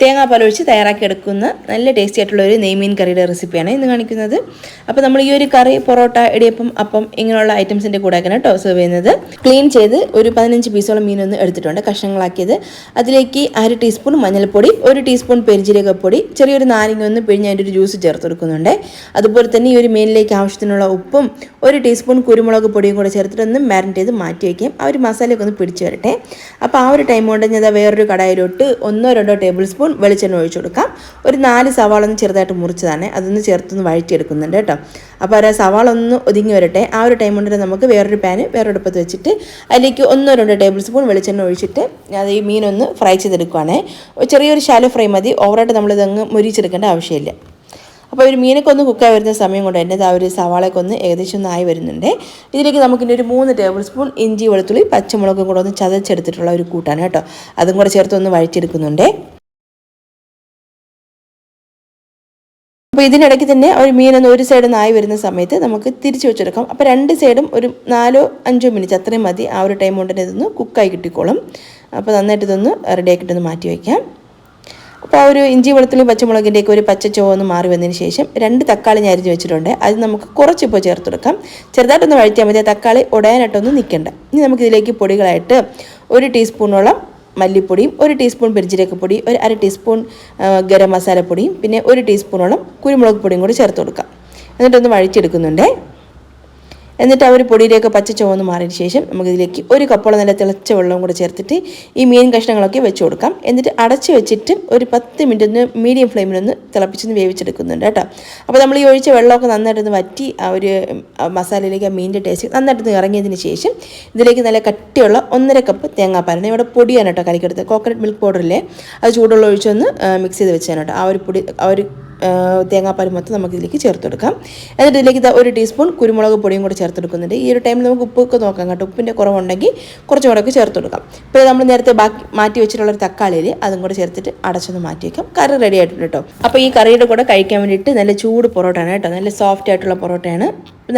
തേങ്ങാപ്പാൽ ഒഴിച്ച് തയ്യാറാക്കി എടുക്കുന്ന നല്ല ടേസ്റ്റി ആയിട്ടുള്ള ഒരു നെയ്മീൻ കറിയുടെ റെസിപ്പിയാണ് ഇന്ന് കാണിക്കുന്നത്. അപ്പോൾ നമ്മൾ ഈ ഒരു കറി പൊറോട്ട ഇടിയപ്പം അപ്പം ഇങ്ങനെയുള്ള ഐറ്റംസിന്റെ കൂടെ ആക്കണം കേട്ടോ സെർവ് ചെയ്യുന്നത്. ക്ലീൻ ചെയ്ത് ഒരു പതിനഞ്ച് പീസോളം മീനൊന്ന് എടുത്തിട്ടുണ്ട് കഷ്ണങ്ങളാക്കിയത്. അതിലേക്ക് അര ടീസ്പൂൺ മഞ്ഞൾപ്പൊടി ഒരു ടീസ്പൂൺ പെരിഞ്ചീരകപ്പൊടി ചെറിയൊരു നാരങ്ങ ഒന്ന് പിഴിഞ്ഞ് അതിന്റെ ഒരു ജ്യൂസ് ചേർത്ത് കൊടുക്കുന്നുണ്ട്. അതുപോലെ തന്നെ ഈ ഒരു മീനിലേക്ക് ആവശ്യത്തിനുള്ള ഉപ്പും ഒരു ടീസ്പൂൺ കുരുമുളക് പൊടിയും കൂടെ ചേർത്തിട്ട് ഒന്ന് മാരിനേറ്റ് ചെയ്ത് മാറ്റി വയ്ക്കാം ആ ഒരു മസാലയൊക്കെ ഒന്ന് പിടിച്ചു വരട്ടെ. അപ്പോൾ ആ ഒരു ടൈം കൊണ്ട് ഞാൻ വേറൊരു കടായിലോട്ട് ഒന്നോ രണ്ടോ ടേബിൾ സ്പൂൺ വെളിച്ചെണ്ണ ഒഴിച്ചു കൊടുക്കാം. ഒരു നാല് സവാള ഒന്ന് ചെറുതായിട്ട് മുറിച്ചതാണ്. അതൊന്ന് ചേർത്തൊന്ന് വഴറ്റിയെടുക്കുന്നുണ്ട് കേട്ടോ. അപ്പോൾ ആ സവാള ഒന്ന് ഒതുങ്ങി വരട്ടെ. ആ ഒരു ടൈം കൊണ്ട് നമുക്ക് വേറൊരു പാന് വേറൊരു അടുപ്പത്ത് വെച്ചിട്ട് അതിലേക്ക് ഒന്നോ രണ്ടോ ടേബിൾ സ്പൂൺ വെളിച്ചെണ്ണ ഒഴിച്ചിട്ട് അത് ഈ മീനൊന്ന് ഫ്രൈ ചെയ്തെടുക്കുവാണേ. ചെറിയൊരു ശാലോ ഫ്രൈ മതി. ഓവറായിട്ട് നമ്മളിതങ്ങ് മുരിച്ചെടുക്കേണ്ട ആവശ്യമില്ല. അപ്പോൾ ഒരു മീനൊക്കെ ഒന്ന് കുക്കായി വരുന്ന സമയം കൊണ്ട് തന്നെ ആ ഒരു സവാളയൊക്കെ ഒന്ന് ഏകദേശം ഒന്ന് ആയി വരുന്നുണ്ട്. ഇതിലേക്ക് നമുക്കിന്റെ ഒരു മൂന്ന് ടേബിൾ സ്പൂൺ ഇഞ്ചി വെളുത്തുള്ളി പച്ചമുളകും കൂടെ ഒന്ന് ചതച്ചെടുത്തിട്ടുള്ള ഒരു കൂട്ടാണ് കേട്ടോ. അതും കൂടെ ചേർത്ത് ഒന്ന് വഴറ്റിയെടുക്കുന്നുണ്ട്. അപ്പോൾ ഇതിനിടയ്ക്ക് തന്നെ ഒരു മീനൊന്ന് ഒരു സൈഡിൽ നായി വരുന്ന സമയത്ത് നമുക്ക് തിരിച്ച് വെച്ചെടുക്കാം. അപ്പോൾ രണ്ട് സൈഡും ഒരു നാലോ അഞ്ചോ മിനിറ്റ് അത്രയും മതി. ആ ഒരു ടൈം കൊണ്ട് തന്നെ ഇതൊന്ന് കുക്കായി കിട്ടിക്കോളും. അപ്പോൾ നന്നായിട്ട് ഇതൊന്ന് റെഡിയാക്കിയിട്ടൊന്ന് മാറ്റി വയ്ക്കാം അപ്പോൾ ആ ഒരു ഇഞ്ചി വെളുത്തുള്ളി പച്ചമുളകിന്റെയൊക്കെ ഒരു പച്ച ചുവന്ന് മാറി വന്നതിന് ശേഷം രണ്ട് തക്കാളി ഞാൻ അരിഞ്ഞ് വെച്ചിട്ടുണ്ട്. അത് നമുക്ക് കുറച്ചിപ്പോൾ ചേർത്ത് കൊടുക്കാം. ചെറുതായിട്ടൊന്ന് വഴറ്റിയാൽ മതി. തക്കാളി ഉടയാനായിട്ടൊന്നും നിൽക്കേണ്ട ഇനി നമുക്കിതിലേക്ക് പൊടികളായിട്ട് ഒരു ടീസ്പൂണോളം മല്ലിപ്പൊടിയും ഒരു ടീസ്പൂൺ പെരിഞ്ചീരകപ്പൊടി ഒരു അര ടീസ്പൂൺ ഗരം മസാലപ്പൊടിയും പിന്നെ ഒരു ടീസ്പൂണോളം കുരുമുളക് പൊടിയും കൂടി ചേർത്ത് കൊടുക്കാം. എന്നിട്ടൊന്ന് വഴിച്ചെടുക്കുന്നുണ്ടേ എന്നിട്ട് ആ ഒരു പൊടിയിലേക്ക് പച്ച ചുവന്ന് മാറിയതിന് ശേഷം നമുക്കിതിലേക്ക് ഒരു കപ്പോളം നല്ല തിളച്ച വെള്ളവും കൂടെ ചേർത്തിട്ട് ഈ മീൻ കഷ്ണങ്ങളൊക്കെ വെച്ച് കൊടുക്കാം. എന്നിട്ട് അടച്ച് വെച്ചിട്ട് ഒരു പത്ത് മിനിറ്റ് ഒന്ന് മീഡിയം ഫ്ലെയിമിലൊന്ന് തിളപ്പിച്ചൊന്ന് വേവിച്ചെടുക്കുന്നുണ്ട് കേട്ടോ. അപ്പോൾ നമ്മൾ ഈ ഒഴിച്ച വെള്ളമൊക്കെ നന്നായിട്ടൊന്ന് വറ്റി ആ ഒരു മസാലയിലേക്ക് ആ മീനിന്റെ ടേസ്റ്റ് നന്നായിട്ടൊന്ന് ഇറങ്ങിയതിന് ശേഷം ഇതിലേക്ക് നല്ല കട്ടിയുള്ള ഒന്നര കപ്പ് തേങ്ങാപ്പാലാണ്. ഇവിടെ പൊടിയാണ് കേട്ടോ കലക്കെടുത്ത് കോക്കനട്ട് മിൽക്ക് പൗഡറില്ലേ അത് ചൂടുള്ള ഒഴിച്ചൊന്ന് മിക്സ് ചെയ്ത് വെച്ചാണ് കേട്ടോ. ആ ഒരു പൊടി ആ ഒരു തേങ്ങാപ്പാൽ മൊത്തം നമുക്ക് ഇതിലേക്ക് ചേർത്തെടുക്കാം. എന്നിട്ട് ഇതിലേക്ക് ഇതാ ഒരു ടീസ്പൂൺ കുരുമുളക് പൊടിയും കൂടെ ചേർത്തെടുക്കുന്നുണ്ട്. ഈ ഒരു ടൈമിൽ നമുക്ക് ഉപ്പൊക്കെ നോക്കാം കേട്ടോ. ഉപ്പിന്റെ കുറവുണ്ടെങ്കിൽ കുറച്ചും കൂടെ ഒക്കെ ചേർത്ത് കൊടുക്കാം ഇപ്പോൾ നമ്മൾ നേരത്തെ ബാക്കി മാറ്റി വെച്ചിട്ടുള്ള ഒരു തക്കാളിയിൽ അതും കൂടെ ചേർത്തിട്ട് അടച്ചൊന്ന് മാറ്റി വയ്ക്കാം കറി റെഡി ആയിട്ടുണ്ട് കേട്ടോ. അപ്പോൾ ഈ കറിയുടെ കൂടെ കഴിക്കാൻ വേണ്ടിയിട്ട് നല്ല ചൂട് പൊറോട്ടയാണ് കേട്ടോ. നല്ല സോഫ്റ്റ് ആയിട്ടുള്ള പൊറോട്ടയാണ്.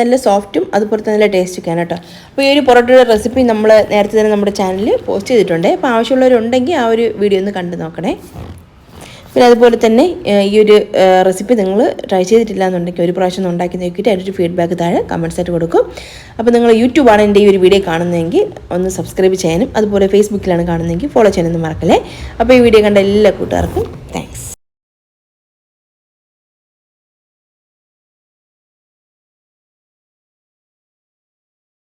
നല്ല സോഫ്റ്റും അതുപോലെ തന്നെ നല്ല ടേസ്റ്റൊക്കെയാണ് കേട്ടോ. അപ്പോൾ ഈ ഒരു പൊറോട്ടയുടെ റെസിപ്പി നമ്മൾ നേരത്തെ തന്നെ നമ്മുടെ ചാനലിൽ പോസ്റ്റ് ചെയ്തിട്ടുണ്ട്. അപ്പോൾ ആവശ്യമുള്ളവരുണ്ടെങ്കിൽ ആ ഒരു വീഡിയോ ഒന്ന് കണ്ടു നോക്കണേ. പിന്നെ അതുപോലെ തന്നെ ഈ ഒരു റെസിപ്പി നിങ്ങൾ ട്രൈ ചെയ്തിട്ടില്ല എന്നുണ്ടെങ്കിൽ ഒരു പ്രാവശ്യം ഉണ്ടാക്കി നോക്കിയിട്ട് അതിന്റെ ഫീഡ്ബാക്ക് താഴെ കമൻസ് ആയിട്ട് കൊടുക്കും. അപ്പോൾ നിങ്ങൾ യൂട്യൂബാണ് എന്റെ ഈ ഒരു വീഡിയോ കാണുന്നതെങ്കിൽ ഒന്ന് സബ്സ്ക്രൈബ് ചെയ്യാനും അതുപോലെ ഫേസ്ബുക്കിലാണ് കാണുന്നതെങ്കിൽ ഫോളോ ചെയ്യാനൊന്നും മറക്കല്ലേ. അപ്പോൾ ഈ വീഡിയോ കണ്ട എല്ലാ കൂട്ടുകാർക്കും താങ്ക്സ്